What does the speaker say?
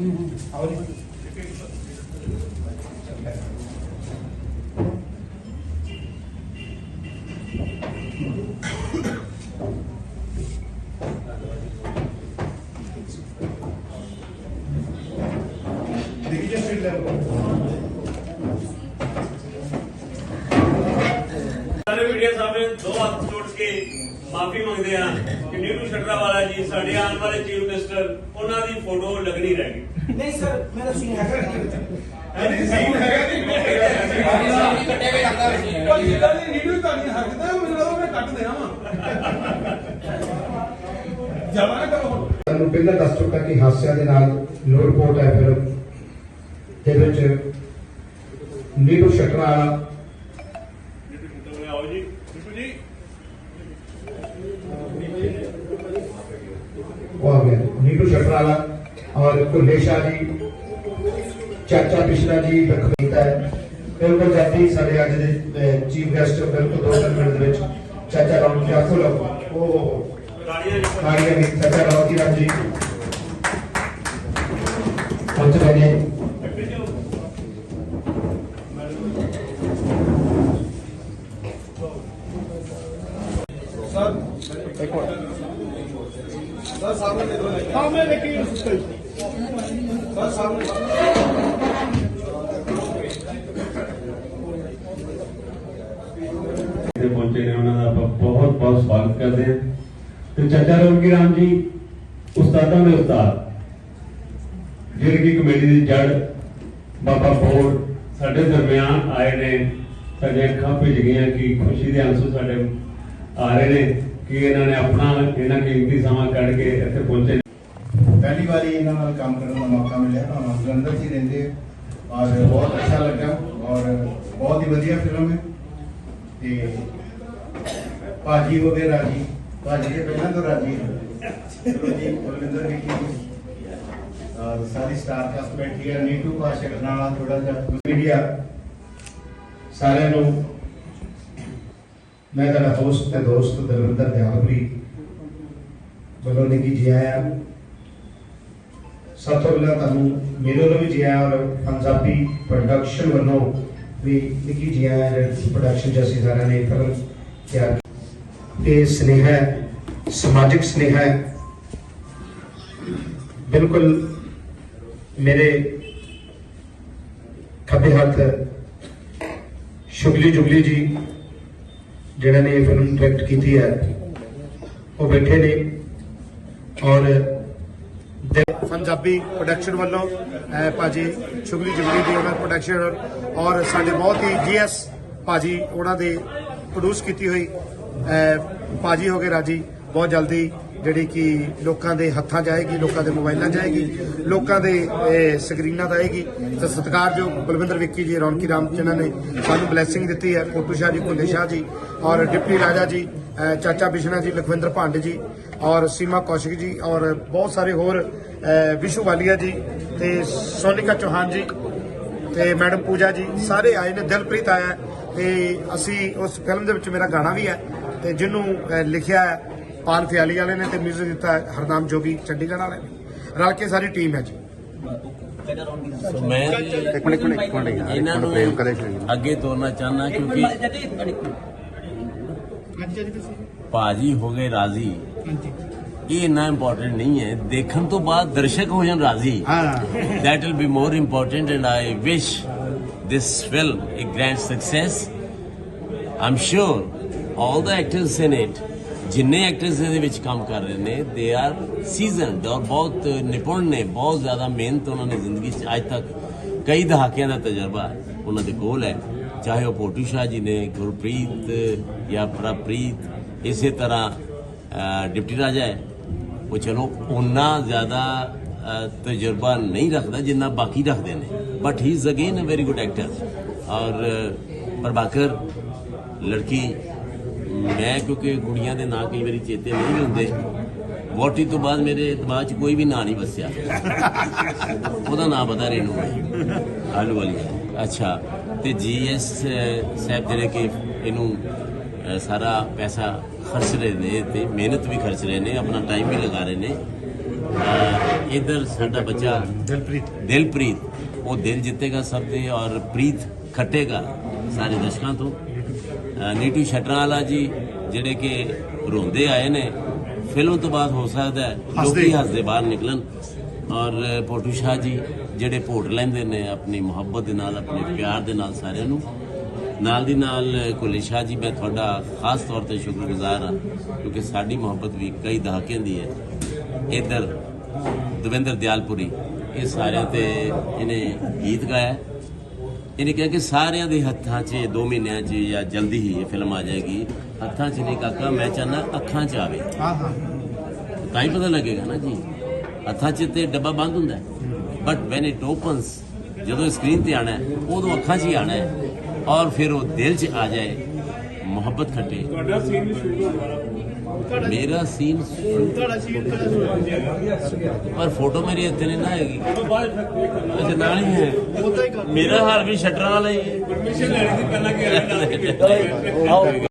ਆਓ ਜੀ ਦੇਖੀ ਜੇ ਸਟੇਟ ਲੈਵਲ ਸਾਰੇ ਮੀਡੀਆ ਸਾਹਮਣੇ ਦੋ ਹੱਥ ਜੋੜ ਕੇ ਮਾਫੀ ਮੰਗਦੇ ਆ ਕਿ ਨੀਰੂ ਸ਼ਟਰਾ ਵਾਲਾ ਜੀ ਸਾਡੇ ਆਉਣ ਵਾਲੇ ਚੀਫ ਮਿਨਿਸਟਰ ਉਹਨਾਂ ਦੀ ਫੋਟੋ ਲੱਗਣੀ ਰਹਿ ਗਈ। ਨਹੀਂ ਸਰ ਮੇਰਾ ਸੀਨ ਹੈਗਾ ਨਹੀਂ। ਸੀਨ ਹੈਗਾ ਨਹੀਂ ਪਰ ਜਿਹੜਾ ਨੇ ਨੀਡੂ ਤੁਹਾਡੀ ਹੱਕਦਾ ਮੈਨੂੰ ਲੱਗਦਾ ਮੈਂ ਕੱਟ ਦੇਣਾ ਵਾ। ਜਾਵਾ ਨਾ ਕਰੋ ਤੁਹਾਨੂੰ ਪਹਿਲਾਂ ਦੱਸ ਚੁੱਕਾ ਕਿ ਹਾਸਿਆਂ ਦੇ ਨਾਲ ਲੋ ਰਿਪੋਰਟ ਹੈ ਫਿਲਮ ਦੇ ਵਿੱਚ ਨੀਰੂ ਸ਼ਟਰਾ ਵਾਲਾ ਆਓ ਜੀ ਬਿਲਕੁਲ ਜੀ ਉਹ ਆ ਗਿਆ ਨੀਰੂ ਸ਼ਟਰਾ ਵਾਲਾ ਔਰ ਭੁੱਲੇ ਸ਼ਾਹ ਜੀ ਚਾਚਾ ਪਿਛਲਾ ਜੀ ਲਖਵੀਤਾ ਹੈ ਬਿਲਕੁਲ ਜਾਤੀ ਸਾਡੇ ਅੱਜ ਦੇ ਚੀਫ ਗੈਸਟ ਬਿਲਕੁਲ ਦੋ ਤਿੰਨ ਮਿੰਟ ਦੇ ਵਿੱਚ ਚਾਚਾ ਰਾਮ ਜੀ ਆਖੋ ਲਓ ਉਹ ਗਾੜੀਆਂ ਜੀ ਕਾਰੀਆ ਵੀ ਚਾਚਾ ਰਾਮ ਜੀ ਰਾਮ ਜੀ ਪਹੁੰਚ ਰਹੇ ਨੇ ਸਰ ਇੱਕ ਮਿੰਟ ਸਰ ਸਾਹਮਣੇ ਦੇ ਦੋ ਸਾਹਮਣੇ ਦੇਖੀ ਸਰ ਸਾਹਮਣੇ ਇੱਥੇ ਪਹੁੰਚੇ ਨੇ, ਉਹਨਾਂ ਦਾ ਆਪਾਂ ਬਹੁਤ ਬਹੁਤ ਸਵਾਗਤ ਕਰਦੇ ਹਾਂ। ਤੇ ਚਾਚਾ ਰੋਮਕੀ ਰਾਮ ਜੀ, ਉਸਤਾਦਾਂ ਦੇ ਉਸਤਾਦ, ਜਿਹੜੇ ਕਿ ਕਮੇਟੀ ਦੀ ਜੜ, ਬਾਬਾ ਬੋੜ ਸਾਡੇ ਦਰਮਿਆਨ ਆਏ ਨੇ ਸਾਡੇ ਅੱਖਾਂ ਭਿੱਜ ਗਈਆਂ ਕਿ ਖੁਸ਼ੀ ਦੇ ਅੰਸੂ ਸਾਡੇ ਆ ਰਹੇ ਨੇ। ਕਿ ਇਹਨਾਂ ਨੇ ਆਪਣਾ ਇਹਨਾਂ ਕੀਮਤੀ ਸਮਾਂ ਕੱਢ ਕੇ ਇੱਥੇ ਪਹੁੰਚੇ। ਪਹਿਲੀ ਵਾਰੀ ਇਹਨਾਂ ਨਾਲ ਕੰਮ ਕਰਨ ਦਾ ਮੌਕਾ ਮਿਲਿਆ। ਹਾਂ ਜਲੰਧਰ 'ਚ ਰਹਿੰਦੇ ਔਰ ਬਹੁਤ ਅੱਛਾ ਲੱਗਾ। ਔਰ ਬਹੁਤ ਹੀ ਵਧੀਆ ਫਿਲਮ ਹੈ। ਤੇ ਭਾਜੀ ਹੋ ਗਏ ਰਾਜੀ। ਭਾਜੀ ਦੇ ਪਹਿਲਾਂ ਤੋਂ ਰਾਜੀ ਜੀ ਬਲਵਿੰਦਰ ਵੀ ਔਰ ਸਾਰੀ ਸਟਾਰ ਕਾਸਟ ਬੈਠੀ ਹੈ। ਨੀਟੂ ਪਾਸ਼ਾ ਨਾਲਾ ਥੋੜਾ ਜਿਹਾ ਮੀਡੀਆ ਸਾਰਿਆਂ ਨੂੰ ਮੈਂ ਤੁਹਾਡਾ ਹੋਸਟ ਤੇ ਦੋਸਤ ਦਲਵਿੰਦਰ ਦਿਆਲਪੁਰੀ ਵੱਲੋਂ ਨਿੱਘੀ ਜੀ ਆਇਆਂ ਸਭ ਤੋਂ ਪਹਿਲਾਂ ਤੁਹਾਨੂੰ ਮੇਰੇ ਵੱਲੋਂ ਵੀ ਜੀ ਆਇਆਂ ਔਰ ਪੰਜਾਬੀ ਪ੍ਰੋਡਕਸ਼ਨ ਵੱਲੋਂ ਵੀ ਨਿੱਘੀ ਜੀ ਆਇਆਂ ਜਿਹੜੀ ਪ੍ਰੋਡਕਸ਼ਨ ਚ ਸਾਰਿਆਂ ਨੇ ਫਿਲਮ ਤਿਆਰ ਇਹ ਸਨੇਹਾ ਸਮਾਜਿਕ ਸਨੇਹਾ ਹੈ। ਬਿਲਕੁਲ ਮੇਰੇ ਖੱਬੇ ਹੱਥ ਸ਼ੁਗਲੀ ਜੁਗਲੀ ਜੀ ਜਿਨ੍ਹਾਂ ਨੇ ਇਹ ਫਿਲਮ ਡਾਇਰੈਕਟ ਕੀਤੀ ਹੈ ਉਹ ਬੈਠੇ ਨੇ ਔਰ ਪੰਜਾਬੀ ਪ੍ਰੋਡਕਸ਼ਨ ਵੱਲੋਂ ਅਹ, ਭਾਜੀ ਸ਼ੁਗਲੀ ਜੁਗਲੀ ਦੀ ਉਹਨਾਂ ਪ੍ਰੋਡਕਸ਼ਨ ਔਰ ਸਾਡੇ ਬਹੁਤ ਹੀ ਜੀਐਸ ਭਾਜੀ ਉਹਨਾਂ ਦੇ ਪ੍ਰੋਡਿਊਸ ਕੀਤੀ ਹੋਈ। ਅਹ, ਭਾਜੀ ਹੋ ਗਏ ਰਾਜੀ ਬਹੁਤ ਜਲਦੀ ਜਿਹੜੀ ਕਿ ਲੋਕਾਂ ਦੇ ਹੱਥਾਂ 'ਚ ਆਏਗੀ, ਲੋਕਾਂ ਦੇ ਮੋਬਾਈਲਾਂ 'ਚ ਆਏਗੀ, ਲੋਕਾਂ ਦੇ ਸਕਰੀਨਾਂ 'ਤੇ ਆਏਗੀ। ਤੇ ਸਤਿਕਾਰਯੋਗ ਬਲਵਿੰਦਰ ਵਿੱਕੀ ਜੀ, ਰੌਣਕੀ ਰਾਮ, ਜਿਨ੍ਹਾਂ ਨੇ ਸਾਨੂੰ ਬਲੇਸਿੰਗ ਦਿੱਤੀ ਹੈ ਕੋਟੂ ਸ਼ਾਹ ਜੀ, ਭੁੱਲੇ ਸ਼ਾਹ ਜੀ ਔਰ ਡਿਪਟੀ ਰਾਜਾ ਜੀ ਚਾਚਾ ਬਿਸ਼ਨਾ ਜੀ, ਲਖਵਿੰਦਰ ਭਾਂਡੇ ਜੀ ਔਰ ਸੀਮਾ ਕੌਸ਼ਿਕ ਜੀ ਔਰ ਬਹੁਤ ਸਾਰੇ ਹੋਰ ਵਿਸ਼ੂ ਵਾਲੀਆ ਜੀ ਤੇ ਸੋਨਿਕਾ ਚੌਹਾਨ ਜੀ ਤੇ ਮੈਡਮ ਪੂਜਾ ਜੀ, ਸਾਰੇ ਆਏ ਨੇ, ਦਿਲਪ੍ਰੀਤ ਆਇਆ ਹੈ ਤੇ ਅਸੀਂ ਉਸ ਫਿਲਮ ਦੇ ਵਿੱਚ ਮੇਰਾ ਗਾਣਾ ਵੀ ਹੈ ਤੇ ਜਿਹਨੂੰ ਲਿਖਿਆ ਹੈ। ਪਾਲ ਫਿਆਲੀ ਵਾਲੇ ਨੇ ਤੇ 뮤직 ਦਿੱਤਾ ਹੈ ਹਰਨਾਮ ਜੋਗੀ ਚੰਡੀਗੜ੍ਹ ਵਾਲੇ ਨੇ। ਰਲ ਕੇ ਸਾਰੀ ਟੀਮ ਹੈ ਜੀ। ਸੋ ਮੈਂ ਇੱਕ ਮਿੰਟ ਇੱਕ ਮਿੰਟ ਇਹਨਾਂ ਨੂੰ ਅੱਗੇ ਤੋਰਨਾ ਚਾਹਨਾ ਕਿਉਂਕਿ ਭਾਜੀ ਹੋ ਗਏ ਰਾਜ਼ੀ। ਇਹ ਇੰਨਾ ਇੰਪੋਰਟੈਂਟ ਨਹੀਂ ਹੈ। ਦੇਖਣ ਤੋਂ ਬਾਅਦ ਦਰਸ਼ਕ ਹੋ ਜਾਣ ਰਾਜ਼ੀ। that will be more important and I wish this film a grand success. I'm sure all the actors in it ਜਿੰਨੇ ਐਕਟਰਸ ਇਹਦੇ ਵਿੱਚ ਕੰਮ ਕਰ ਰਹੇ ਨੇ ਦੇ ਆਰ ਸੀਜ਼ਨਡ ਔਰ ਬਹੁਤ ਨਿਪੁੰਨ ਨੇ, ਬਹੁਤ ਜ਼ਿਆਦਾ ਮਿਹਨਤ ਉਹਨਾਂ ਨੇ ਜ਼ਿੰਦਗੀ 'ਚ ਅੱਜ ਤੱਕ ਕਈ ਦਹਾਕਿਆਂ ਦਾ ਤਜਰਬਾ ਉਹਨਾਂ ਦੇ ਕੋਲ ਹੈ। ਚਾਹੇ ਉਹ ਪੋਟੂ ਸ਼ਾਹ ਜੀ ਨੇ, ਗੁਰਪ੍ਰੀਤ ਜਾਂ ਪ੍ਰਪ੍ਰੀਤ, ਇਸੇ ਤਰ੍ਹਾਂ ਡਿਪਟੀ ਰਾਜਾ ਹੈ। ਉਹ ਚਲੋ ਉਹਨਾਂ ਜ਼ਿਆਦਾ ਤਜਰਬਾ ਨਹੀਂ ਰੱਖਦਾ ਜਿੰਨਾ ਬਾਕੀ ਰੱਖਦੇ ਨੇ। But he is again a very good actor ਔਰ ਪ੍ਰਭਾਕਰ, ਲੜਕੀ ਮੈਂ ਕਿਉਂਕਿ ਕੁੜੀਆਂ ਦੇ ਨਾਂ ਕਈ ਵਾਰੀ ਚੇਤੇ ਨਹੀਂ ਹੁੰਦੇ। ਵੋਟੀ ਤੋਂ ਬਾਅਦ ਮੇਰੇ ਦਿਮਾਗ 'ਚ ਕੋਈ ਵੀ ਨਾਂ ਨਹੀਂ ਵਸਿਆ। ਉਹਦਾ ਨਾਂ ਪਤਾ ਰੇਣੂ ਭਾਈ ਆਲੂ ਵਾਲੀ ਅੱਛਾ। ਤੇ ਜੀਐਸ ਸਾਹਿਬ ਜਿਹੜੇ ਕਿ ਇਹਨੂੰ ਸਾਰਾ ਪੈਸਾ ਖਰਚ ਰਹੇ ਨੇ ਤੇ ਮਿਹਨਤ ਵੀ ਖਰਚ ਰਹੇ ਨੇ ਆਪਣਾ ਟਾਈਮ ਵੀ ਲਗਾ ਰਹੇ ਨੇ। ਇਧਰ ਸਾਡਾ ਬੱਚਾ ਦਿਲਪ੍ਰੀਤ। ਦਿਲਪ੍ਰੀਤ। ਉਹ ਦਿਲ ਜਿੱਤੇਗਾ ਸਭ ਦੇ ਔਰ ਪ੍ਰੀਤ ਖੱਟੇਗਾ ਸਾਰੇ ਦਰਸ਼ਕਾਂ ਤੋਂ। ਨੀਟੂ ਸ਼ਟਰਾਂ ਵਾਲਾ ਜੀ ਜਿਹੜੇ ਕਿ ਰੋਂਦੇ ਆਏ ਨੇ ਫਿਲਮ ਤੋਂ ਬਾਅਦ ਹੋ ਸਕਦਾ ਹੈ ਲੋਕੀ ਹੱਸਦੇ ਬਾਹਰ ਨਿਕਲਣ। ਔਰ ਪੋਟੂ ਸ਼ਾਹ ਜੀ ਜਿਹੜੇ ਭੋਟ ਲੈਂਦੇ ਨੇ ਆਪਣੀ ਮੁਹੱਬਤ ਦੇ ਨਾਲ ਆਪਣੇ ਪਿਆਰ ਦੇ ਨਾਲ ਸਾਰਿਆਂ ਨੂੰ। ਨਾਲ ਦੀ ਨਾਲ ਕੁਲੇ ਸ਼ਾਹ ਜੀ ਮੈਂ ਤੁਹਾਡਾ ਖਾਸ ਤੌਰ ਤੇ ਸ਼ੁਕਰਗੁਜ਼ਾਰ ਹਾਂ ਕਿਉਂਕਿ ਸਾਡੀ ਮੁਹੱਬਤ ਵੀ ਕਈ ਦਹਾਕਿਆਂ ਦੀ ਹੈ। ਇਧਰ ਦਵਿੰਦਰ ਦਿਆਲਪੁਰੀ ਇਹ ਸਾਰਿਆਂ ਤੇ ਇਹਨੇ ਗੀਤ ਗਾਇਆ। ਇਹਨੇ ਕਿਹਾ ਕਿ ਸਾਰਿਆਂ ਦੇ ਹੱਥਾਂ 'ਚ 2 ਮਹੀਨਿਆਂ 'ਚ ਜਾਂ ਜਲਦੀ ਹੀ ਇਹ ਫਿਲਮ ਆ ਜਾਏਗੀ। ਹੱਥਾਂ 'ਚ ਨਹੀਂ ਕਾਕਾ ਮੈਂ ਚਾਹਨਾ ਅੱਖਾਂ 'ਚ ਆਵੇ। ਹਾਂ ਹਾਂ। ਤਾਂ ਹੀ ਪਤਾ ਲੱਗੇਗਾ ਨਾ ਜੀ। ਹੱਥਾਂ 'ਚ ਤੇ ਡੱਬਾ ਬੰਦ ਹੁੰਦਾ ਬਟ ਵੈਨ ਇਟ ਓਪਨਸ ਜਦੋਂ ਸਕਰੀਨ ਤੇ ਆਣਾ ਹੈ ਉਦੋਂ ਅੱਖਾਂ 'ਚ ਹੀ ਆਣਾ ਹੈ। ਔਰ ਫਿਰ ਉਹ ਦਿਲ 'ਚ ਆ ਜਾਏ ਮੁਹੱਬਤ ਖੱਟੇ। ਤੁਹਾਡਾ ਸੀਨ ਸ਼ੁਰੂ ਹੋਣਾ ਮੇਰਾ ਸੀਨ ਪਰ ਫੋਟੋ ਮੇਰੀ ਇੱਥੇ ਨਹੀਂ ਨਾ ਹੈਗੀ। ਅੱਛਾ ਨਾਲ ਹੀ ਹੈ। ਮੇਰਾ ਹਾਲ ਵੀ ਸ਼ਟਰਾਂ ਵਾਲਾ ਹੀ ਹੈ। ਪਰਮਿਸ਼ਨ ਲੈਣੀ ਸੀ ਪਹਿਲਾਂ ਕਿ